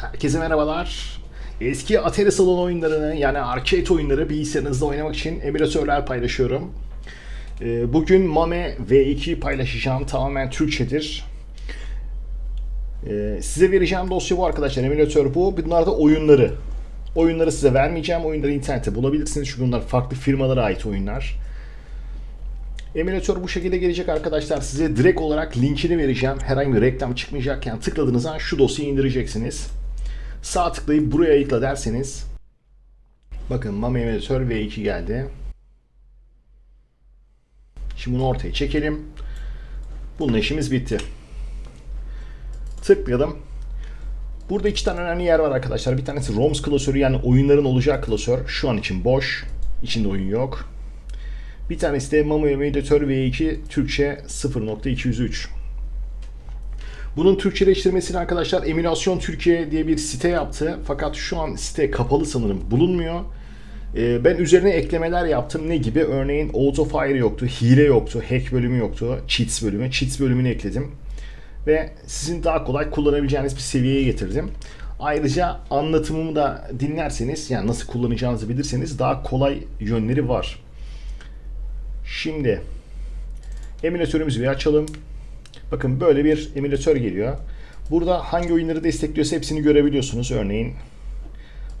Herkese merhabalar. Eski Atari salon oyunlarını yani arcade oyunları bilgisayarınızda oynamak için emülatörler paylaşıyorum. Ee, Bugün Mame V2 paylaşacağım. Tamamen Türkçedir. Ee, Size vereceğim dosya bu arkadaşlar. Emülatör bu. Bunlar da oyunları. Oyunları size vermeyeceğim. Oyunları internette bulabilirsiniz. Çünkü bunlar farklı firmalara ait oyunlar. Emülatör bu şekilde gelecek arkadaşlar. Size direkt olarak linkini vereceğim. Herhangi bir reklam çıkmayacakken tıkladığınız an şu dosyayı indireceksiniz. Sağ tıklayıp buraya yıkla derseniz bakın MAME emülatör V2 geldi. Şimdi bunu ortaya çekelim. Bununla işimiz bitti. Tıkladım. Burada iki tane önemli yer var arkadaşlar. Bir tanesi ROMs klasörü yani oyunların olacağı klasör. Şu an için boş. İçinde oyun yok. Bir tanesi de MAME emülatör V2 Türkçe 0.203. Bunun Türkçeleştirmesini arkadaşlar Emülasyon Türkiye diye bir site yaptı. Fakat şu an site kapalı sanırım bulunmuyor. Ee, ben üzerine eklemeler yaptım. Ne gibi? Örneğin Autofire yoktu, hile yoktu, hack bölümü yoktu, cheats bölümü. Cheats bölümünü ekledim. Ve sizin daha kolay kullanabileceğiniz bir seviyeye getirdim. Ayrıca anlatımımı da dinlerseniz, yani nasıl kullanacağınızı bilirseniz daha kolay yönleri var. Şimdi emülatörümüzü bir açalım. Bakın böyle bir emülatör geliyor. Burada hangi oyunları destekliyorsa hepsini görebiliyorsunuz. Örneğin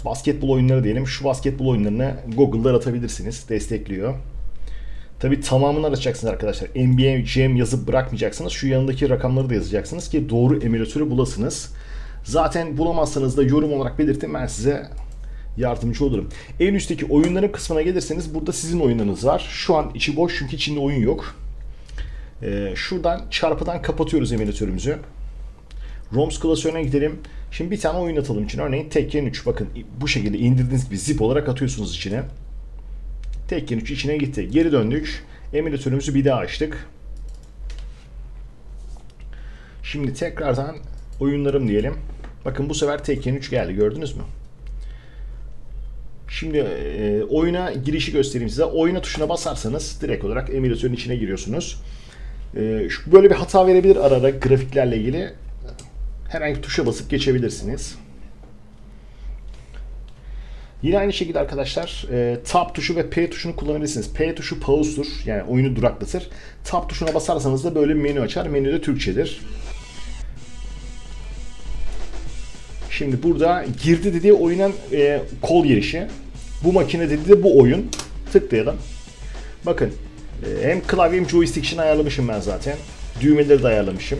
basketbol oyunları diyelim. Şu basketbol oyunlarını Google'da aratabilirsiniz. Destekliyor. Tabi tamamını aratacaksınız arkadaşlar. NBA Jam yazıp bırakmayacaksınız. Şu yanındaki rakamları da yazacaksınız ki doğru emülatörü bulasınız. Zaten bulamazsanız da yorum olarak belirtin ben size yardımcı olurum. En üstteki oyunların kısmına gelirseniz burada sizin oyunlarınız var. Şu an içi boş çünkü içinde oyun yok. Ee, şuradan çarpıdan kapatıyoruz emülatörümüzü. ROMs klasörüne gidelim. Şimdi bir tane oyun atalım için. Örneğin Tekken 3. Bakın bu şekilde indirdiğiniz gibi zip olarak atıyorsunuz içine. Tekken 3 içine gitti. Geri döndük. Emülatörümüzü bir daha açtık. Şimdi tekrardan oyunlarım diyelim. Bakın bu sefer Tekken 3 geldi. Gördünüz mü? Şimdi e, oyuna girişi göstereyim size. Oyuna tuşuna basarsanız direkt olarak emülatörün içine giriyorsunuz. E, şu, böyle bir hata verebilir ara ara grafiklerle ilgili. Herhangi bir tuşa basıp geçebilirsiniz. Yine aynı şekilde arkadaşlar e, Tab tuşu ve P tuşunu kullanabilirsiniz. P tuşu pause'dur yani oyunu duraklatır. Tab tuşuna basarsanız da böyle bir menü açar. Menü de Türkçedir. Şimdi burada girdi dediği oyunun e, kol girişi. Bu makine dediği de bu oyun. Tıklayalım. Bakın hem klavye hem joystick için ayarlamışım ben zaten. Düğmeleri de ayarlamışım.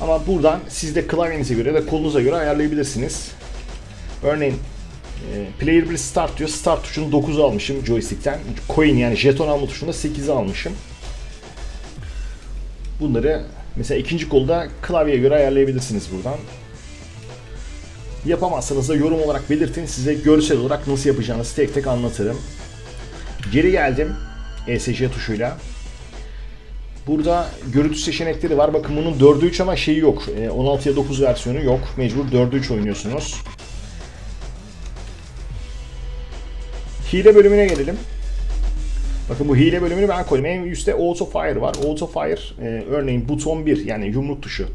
Ama buradan siz de klavyenize göre ve kolunuza göre ayarlayabilirsiniz. Örneğin e, Player 1 Start diyor. Start tuşunu 9 almışım joystick'ten. Coin yani jeton alma tuşunu da 8'e almışım. Bunları mesela ikinci kolda klavyeye göre ayarlayabilirsiniz buradan. Yapamazsanız da yorum olarak belirtin. Size görsel olarak nasıl yapacağınızı tek tek anlatırım. Geri geldim ESC tuşuyla. Burada görüntü seçenekleri var. Bakın bunun 4'ü 3 ama şeyi yok. 16'ya 9 versiyonu yok. Mecbur 4'ü 3 oynuyorsunuz. Hile bölümüne gelelim. Bakın bu hile bölümünü ben koydum. En üstte auto fire var. Auto fire e, örneğin buton 1 yani yumruk tuşu.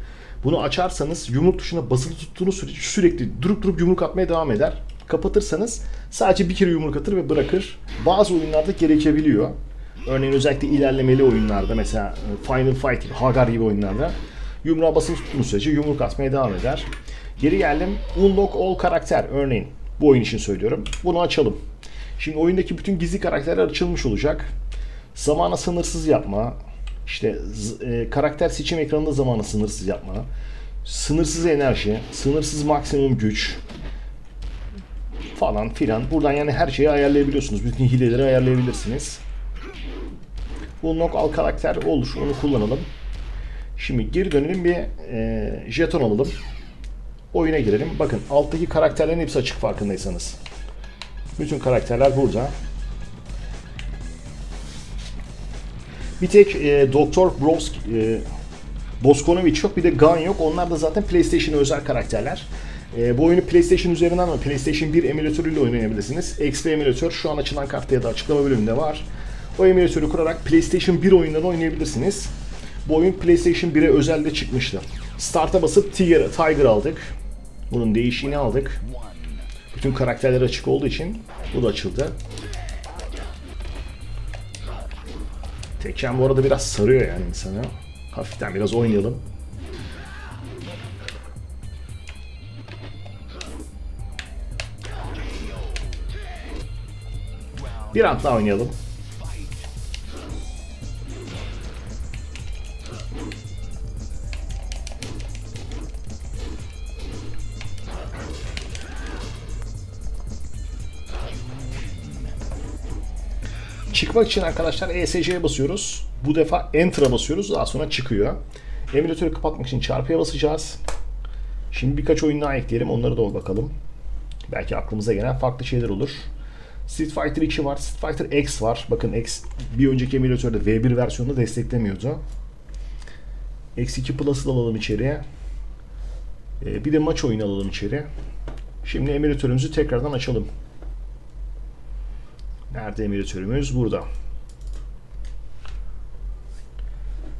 Bunu açarsanız yumruk tuşuna basılı tuttuğunuz sürece sürekli durup durup yumruk atmaya devam eder. Kapatırsanız sadece bir kere yumruk atır ve bırakır. Bazı oyunlarda gerekebiliyor. Örneğin özellikle ilerlemeli oyunlarda mesela e, Final Fight gibi, Hagar gibi oyunlarda yumruğa basılı tuttuğunuz sürece yumruk atmaya devam eder. Geri geldim. Unlock all karakter örneğin. Bu oyun için söylüyorum. Bunu açalım. Şimdi oyundaki bütün gizli karakterler açılmış olacak. Zamana sınırsız yapma, işte e, karakter seçim ekranında zamanı sınırsız yapma, sınırsız enerji, sınırsız maksimum güç falan filan. Buradan yani her şeyi ayarlayabiliyorsunuz. Bütün hileleri ayarlayabilirsiniz. Unlock al karakter olur. Onu kullanalım. Şimdi geri dönelim bir e, jeton alalım. Oyuna girelim. Bakın alttaki karakterlerin hepsi açık farkındaysanız. Bütün karakterler burada. Bir tek e, Doktor Bros e, Boskonovic yok. Bir de Gun yok. Onlar da zaten PlayStation özel karakterler. E, bu oyunu PlayStation üzerinden ama PlayStation 1 emülatörüyle oynayabilirsiniz. XP emülatör şu an açılan kartta ya da açıklama bölümünde var. O emülatörü kurarak PlayStation 1 oyunlarını oynayabilirsiniz. Bu oyun PlayStation 1'e özel de çıkmıştı. Start'a basıp Tiger, Tiger aldık. Bunun değişiğini aldık. Bütün karakterler açık olduğu için bu da açıldı. Tekken bu arada biraz sarıyor yani insanı. Hafiften biraz oynayalım. Bir round oynayalım. Çıkmak için arkadaşlar ESC'ye basıyoruz. Bu defa Enter'a basıyoruz. Daha sonra çıkıyor. Emülatörü kapatmak için çarpıya basacağız. Şimdi birkaç oyun daha ekleyelim. Onlara da bakalım. Belki aklımıza gelen farklı şeyler olur. Street Fighter 2 var. Street Fighter X var. Bakın X bir önceki emülatörde V1 versiyonunda desteklemiyordu. X2 Plus'ı da alalım içeriye. Ee, bir de maç oyunu alalım içeri. Şimdi emülatörümüzü tekrardan açalım. Nerede emülatörümüz? Burada.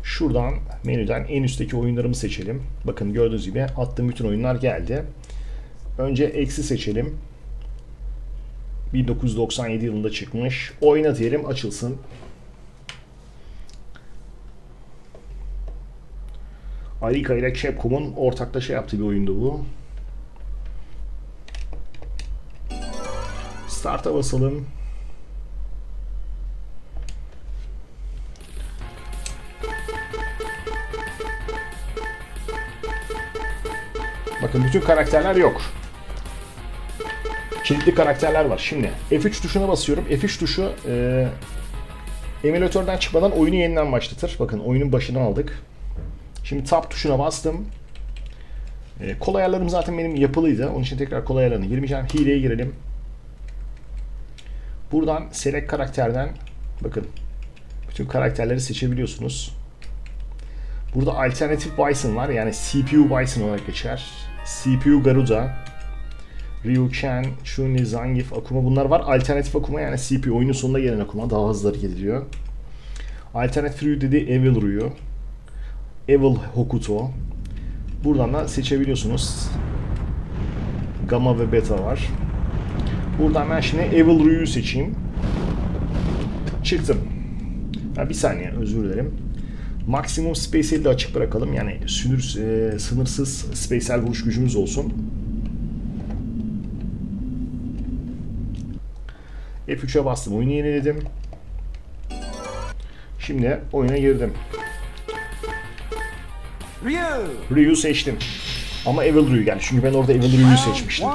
Şuradan menüden en üstteki oyunlarımı seçelim. Bakın gördüğünüz gibi attığım bütün oyunlar geldi. Önce eksi seçelim. 1997 yılında çıkmış. Oyna diyelim açılsın. Arika ile Capcom'un ortaklaşa yaptığı bir oyundu bu. Start'a basalım. Bakın bütün karakterler yok. Kilitli karakterler var. Şimdi F3 tuşuna basıyorum. F3 tuşu e, emülatörden çıkmadan oyunu yeniden başlatır. Bakın oyunun başına aldık. Şimdi Tab tuşuna bastım. E, kol ayarlarım zaten benim yapılıydı. Onun için tekrar kol ayarlarına girmeyeceğim. Hileye girelim. Buradan Select karakterden bakın bütün karakterleri seçebiliyorsunuz. Burada alternatif Bison var. Yani CPU Bison olarak geçer. CPU Garuda, Ryuken, Chun-Li, Zangief, Akuma bunlar var. Alternatif Akuma yani CPU oyunun sonunda gelen Akuma daha hızlı hareket ediyor. Alternatif Ryu dedi Evil Ryu. Evil Hokuto. Buradan da seçebiliyorsunuz. Gamma ve Beta var. Buradan ben şimdi Evil Ryu'yu seçeyim. Çıktım. Ha, bir saniye özür dilerim. Maksimum Spatial'i de açık bırakalım. Yani sınır, e, sınırsız spatial vuruş gücümüz olsun. F3'e bastım. Oyunu yeniledim. Şimdi oyuna girdim. Ryu. Ryu seçtim. Ama Evil Ryu geldi. Çünkü ben orada Evil Ryu'yu seçmiştim.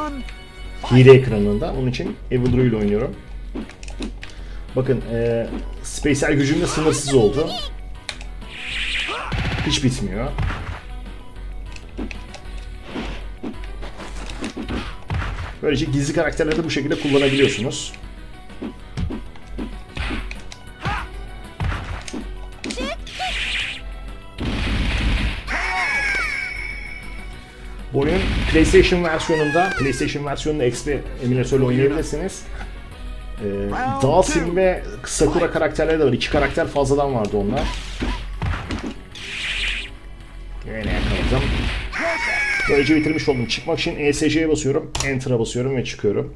Hile ekranında. Onun için Evil Ryu ile oynuyorum. Bakın e, spatial gücüm de sınırsız oldu. Hiç bitmiyor. Böylece gizli karakterleri de bu şekilde kullanabiliyorsunuz. Oyunun PlayStation versiyonunda, PlayStation versiyonunda XP emülatörle oynayabilirsiniz. Ee, Dalsim ve Sakura karakterleri de var. İki karakter fazladan vardı onlar. Yine yakaladım. Böylece bitirmiş oldum. Çıkmak için ESC'ye basıyorum. Enter'a basıyorum ve çıkıyorum.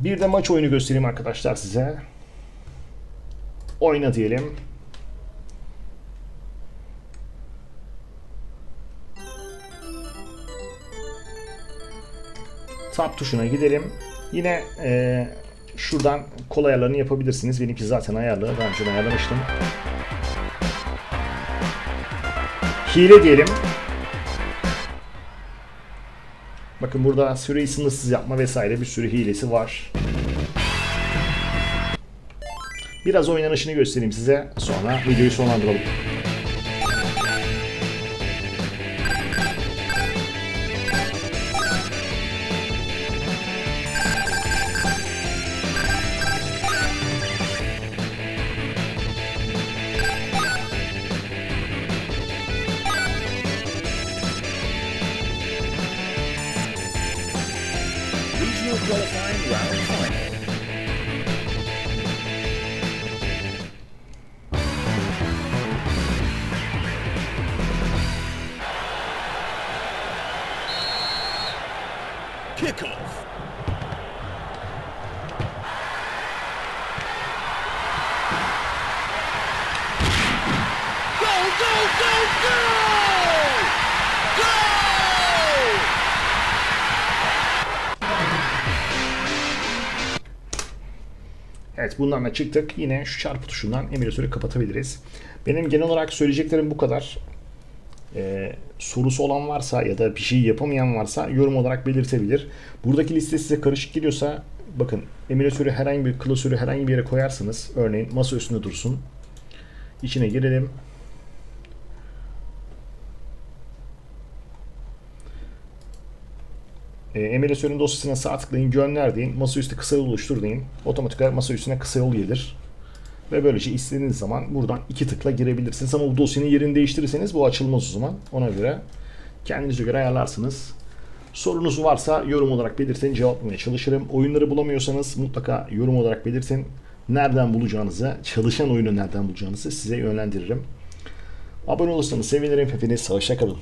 Bir de maç oyunu göstereyim arkadaşlar size. Oyna diyelim. Tab tuşuna gidelim. Yine e, şuradan kol ayarlarını yapabilirsiniz. Benimki zaten ayarlı. Daha önce ayarlamıştım. Hile diyelim. Bakın burada süreyi sınırsız yapma vesaire bir sürü hilesi var. Biraz oynanışını göstereyim size. Sonra videoyu sonlandıralım. Go, go, go, go! Evet bundan da çıktık. Yine şu çarpı tuşundan emülatörü kapatabiliriz. Benim genel olarak söyleyeceklerim bu kadar. Ee, sorusu olan varsa ya da bir şey yapamayan varsa yorum olarak belirtebilir. Buradaki liste size karışık geliyorsa bakın emülatörü herhangi bir klasörü herhangi bir yere koyarsınız. Örneğin masa üstünde dursun. İçine girelim. Emülatörün dosyasına sağ tıklayın, gönder. Masaüstü kısa yol oluştur. Otomatik olarak masa üstüne kısa yol gelir. Ve böylece istediğiniz zaman buradan iki tıkla girebilirsiniz. Ama bu dosyanın yerini değiştirirseniz bu açılmaz o zaman. Ona göre kendinize göre ayarlarsınız. Sorunuz varsa yorum olarak belirtin, cevaplamaya çalışırım. Oyunları bulamıyorsanız mutlaka yorum olarak belirtin. Nereden bulacağınızı, çalışan oyunu nereden bulacağınızı size yönlendiririm. Abone olursanız sevinirim. Hepiniz hoşça kalın.